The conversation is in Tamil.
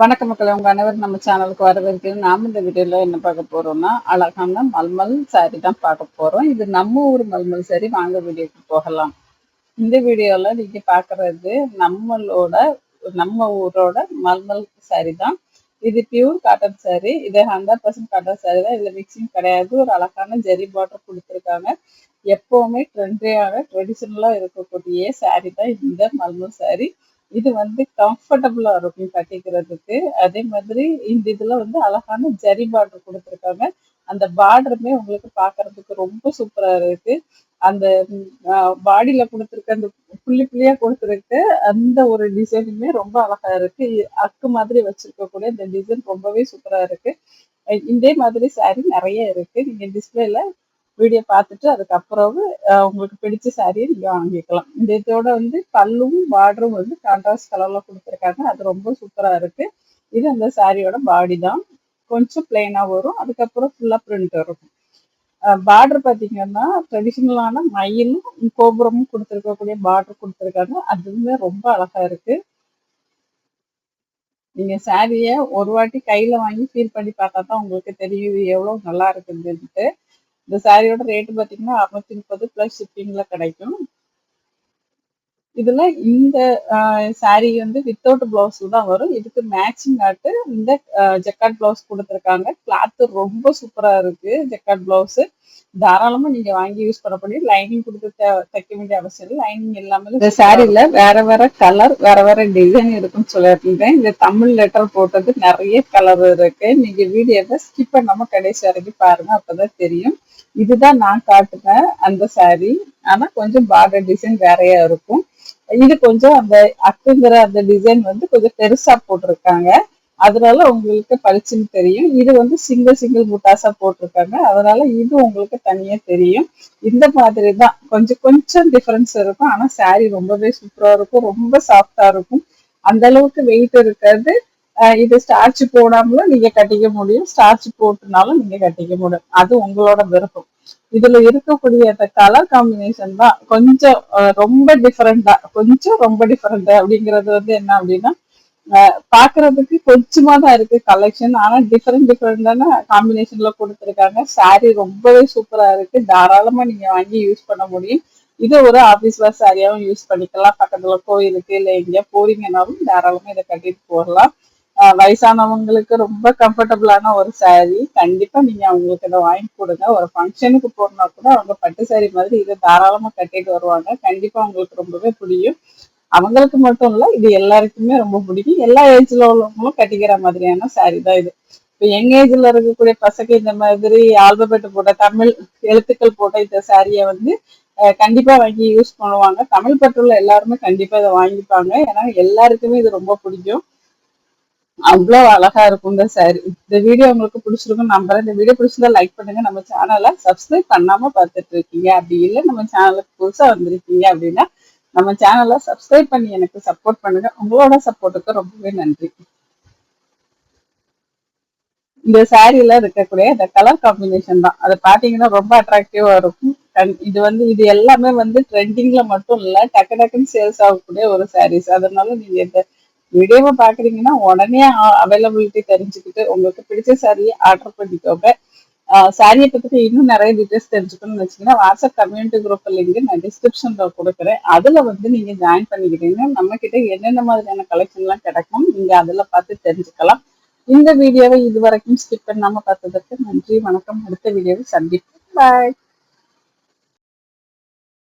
வணக்க மக்கள் உங்க அனைவரும் நம்ம சேனலுக்கு வரவேற்கிறேன். நாம இந்த வீடியோல என்ன பார்க்க போறோம்னா அழகான மல்மல் சாரி தான் பார்க்க போறோம். இது நம்ம ஊர் மல்மல் சாரி வாங்க வீடியோக்கு போகலாம். இந்த வீடியோல நீங்க பாக்குறது நம்மளோட நம்ம ஊரோட மல்மல் சாரி தான். இது பியூர் காட்டன் சாரி இது ஹண்ட்ரட் பர்சன்ட் காட்டன் சாரி தான். இதுல மிக்சிங் கிடையாது. ஒரு அழகான ஜெரி பாட்டர் கொடுத்துருக்காங்க. எப்பவுமே ட்ரெண்டியாக ட்ரெடிஷ்னலாக இருக்கக்கூடிய சாரி தான் இந்த மல்மல் சாரி இது வந்து கம்ஃபர்டபுளா இருக்கும் கட்டிக்கிறதுக்கு. அதே மாதிரி இந்த இதுல வந்து அழகான ஜரி பார்டர் கொடுத்துருக்காங்க. அந்த பார்டருமே உங்களுக்கு பாக்குறதுக்கு ரொம்ப சூப்பரா இருக்கு. அந்த பாடியில கொடுத்துருக்க அந்த புள்ளி புள்ளியா கொடுத்துருக்க அந்த ஒரு டிசைனுமே ரொம்ப அழகா இருக்கு. அக்கு மாதிரி வச்சிருக்கக்கூடிய இந்த டிசைன் ரொம்பவே சூப்பரா இருக்கு. இதே மாதிரி சாரி நிறைய இருக்கு. நீங்க டிஸ்பிளேல வீடியோ பார்த்துட்டு அதுக்கப்புறம் உங்களுக்கு பிடிச்ச சாரியை நீங்கள் வாங்கிக்கலாம். இந்த இதோட வந்து பல்லும் பார்டரும் வந்து கான்ட்ராஸ்ட் கலரில் கொடுத்துருக்காங்க. அது ரொம்ப சூப்பராக இருக்குது இது அந்த சாரியோட பாடி தான். கொஞ்சம் பிளெயினாக வரும். அதுக்கப்புறம் ஃபுல்லாக பிரிண்ட் இருக்கும் பார்டர் பார்த்தீங்கன்னா ட்ரெடிஷ்னலான மயிலும் கோபுரமும் கொடுத்துருக்கக்கூடிய பார்டர் கொடுத்துருக்காங்க. அதுவுமே ரொம்ப அழகாக இருக்குது நீங்கள் சாரியை ஒரு வாட்டி கையில் வாங்கி ஃபீல் பண்ணி பார்த்தா தான் உங்களுக்கு தெரியும் எவ்வளோ நல்லா இருக்குதுன்ட்டு. இந்த சாரியோட ரேட்டு பார்த்தீங்கன்னா அறுநூத்தி முப்பது ப்ளஸ் ஷிப்பிங்கில் கிடைக்கும். இதுல இந்த சாரி வந்து வித்தவுட் பிளவுஸ் தான் வரும். இதுக்கு மேட்சிங் ஆட்டு இந்த ஜக்காட் பிளவுஸ் கொடுத்துருக்காங்க. கிளாத்து ரொம்ப சூப்பரா இருக்கு ஜக்காட் பிளவுஸ் தாராளமா நீங்க வாங்கி யூஸ் பண்ண பண்ணி லைனிங் கொடுத்து தைக்க வேண்டிய அவசியம் இல்லை. லைனிங் இல்லாமல் இந்த சாரீல வேற வேற கலர் வேற வேற டிசைன் இருக்குன்னு சொல்லியிருந்தேன். இந்த தமிழ் லெட்டர் போட்டது நிறைய கலர் இருக்கு. நீங்க வீடியோவை ஸ்கிப் பண்ணாம கடைசி வரைக்கும் பாருங்க அப்பதான் தெரியும். இதுதான் நான் காட்டுனேன் அந்த சாரி ஆனா கொஞ்சம் பார்டர் டிசைன் வேறையா இருக்கும். இது கொஞ்சம் அந்த அக்குங்கிற அந்த டிசைன் வந்து கொஞ்சம் பெருசா போட்டிருக்காங்க. அதனால உங்களுக்கு பளிச்சுன்னு தெரியும். இது வந்து சிங்கிள் சிங்கிள் முட்டாசா போட்டிருக்காங்க. அதனால இது உங்களுக்கு தனியா தெரியும். இந்த மாதிரி தான் கொஞ்சம் கொஞ்சம் டிஃபரன்ஸ் இருக்கும். ஆனா சாரி ரொம்பவே சூப்பரா இருக்கும். ரொம்ப சாஃப்டா இருக்கும். அந்த அளவுக்கு வெயிட் இருக்காது. இது ஸ்டார்ச் போடாமலும் நீங்க கட்டிக்க முடியும். ஸ்டார்ச் போட்டுனாலும் நீங்க கட்டிக்க முடியும். அது உங்களோட விருப்பம். இதுல இருக்கக்கூடிய அந்த கலர் காம்பினேஷன் தான் கொஞ்சம் ரொம்ப டிஃபரெண்டா கொஞ்சம் ரொம்ப டிஃபரெண்ட் அப்படிங்கிறது வந்து என்ன அப்படின்னா பாக்குறதுக்கு கொஞ்சமா தான் இருக்கு கலெக்ஷன் ஆனா டிஃப்ரெண்ட் டிஃப்ரெண்டான காம்பினேஷன்ல கொடுத்துருக்காங்க. சாரி ரொம்பவே சூப்பரா இருக்கு. தாராளமா நீங்க வாங்கி யூஸ் பண்ண முடியும். இது ஒரு ஆபீஸ் வேர் சாரியாவும் யூஸ் பண்ணிக்கலாம். பக்கத்துல கோயிலுக்கு இல்ல எங்கேயா போறீங்கன்னாலும் தாராளமா இதை கட்டிட்டு போடலாம் வயசானவங்களுக்கு ரொம்ப கம்ஃபர்டபுளான ஒரு சாரி கண்டிப்பா நீங்க அவங்களுக்கு இதை வாங்கி கொடுங்க. ஒரு ஃபங்க்ஷனுக்கு போனா கூட அவங்க பட்டு சாரி மாதிரி இதை தாராளமா கட்டிட்டு வருவாங்க. கண்டிப்பா அவங்களுக்கு ரொம்பவே பிடிக்கும் அவங்களுக்கு மட்டும் இல்ல இது எல்லாருக்குமே ரொம்ப பிடிக்கும். எல்லா ஏஜ்ல உள்ளவங்களும் கட்டிக்கிற மாதிரியான சாரி தான் இது. இப்போ யங் ஏஜ்ல இருக்கக்கூடிய பசங்க இந்த மாதிரி ஆல்பபெட் போட்ட தமிழ் எழுத்துக்கள் போட்ட இந்த சாரியை வந்து கண்டிப்பா வாங்கி யூஸ் பண்ணுவாங்க. தமிழ் பற்றுள்ள எல்லாருமே கண்டிப்பா இதை வாங்கிப்பாங்க. ஏன்னா எல்லாருக்குமே இது ரொம்ப பிடிக்கும். அவ்வளோ அழகா இருக்கும் இந்த சாரி இந்த வீடியோ உங்களுக்கு பிடிச்சிருக்கும் நம்புறேன். இந்த வீடியோ பிடிச்சிருந்தா லைக் பண்ணுங்க. நம்ம சேனலை சப்ஸ்கிரைப் பண்ணாம பார்த்துட்டு இருக்கீங்க. அப்படி இல்லை நம்ம சேனலுக்கு புதுசா வந்திருக்கீங்க அப்படின்னா நம்ம சேனலை சப்ஸ்கிரைப் பண்ணி எனக்கு சப்போர்ட் பண்ணுங்க. உங்களோட சப்போர்ட்டுக்கு ரொம்பவே நன்றி. இந்த சாரியில இருக்கக்கூடிய இந்த கலர் காம்பினேஷன் தான். அதை பாத்தீங்கன்னா ரொம்ப அட்ராக்டிவா இருக்கும். இது வந்து இது எல்லாமே வந்து ட்ரெண்டிங்ல மட்டும் இல்ல டக்கு டக்குன்னு சேல்ஸ் ஆகக்கூடிய ஒரு சாரீஸ் அதனால நீங்க இந்த வீடியோவை பாக்குறீங்கன்னா உடனே அவைலபிலிட்டி தெரிஞ்சுக்கிட்டு உங்களுக்கு பிடிச்ச சாரியை ஆர்டர் பண்ணிக்கோங்க. சாரியை பத்தி இன்னும் நிறைய டீட்டெயில்ஸ் தெரிஞ்சுக்கணும்னு வச்சுக்கோங்க வாட்ஸ்அப் கம்யூனிட்டி குரூப் லிங்க் நான் டிஸ்கிரிப்ஷன்ல கொடுக்குறேன் அதுல வந்து நீங்க ஜாயின் பண்ணிக்கிட்டீங்கன்னா நம்ம கிட்ட என்னென்ன மாதிரியான கலெக்ஷன் எல்லாம் கிடைக்கும் நீங்க அதுல பார்த்து தெரிஞ்சுக்கலாம் இந்த வீடியோவை இது வரைக்கும் ஸ்கிப் பண்ணாம பார்த்ததற்கு நன்றி வணக்கம் அடுத்த வீடியோவை சந்திப்போம் பாய்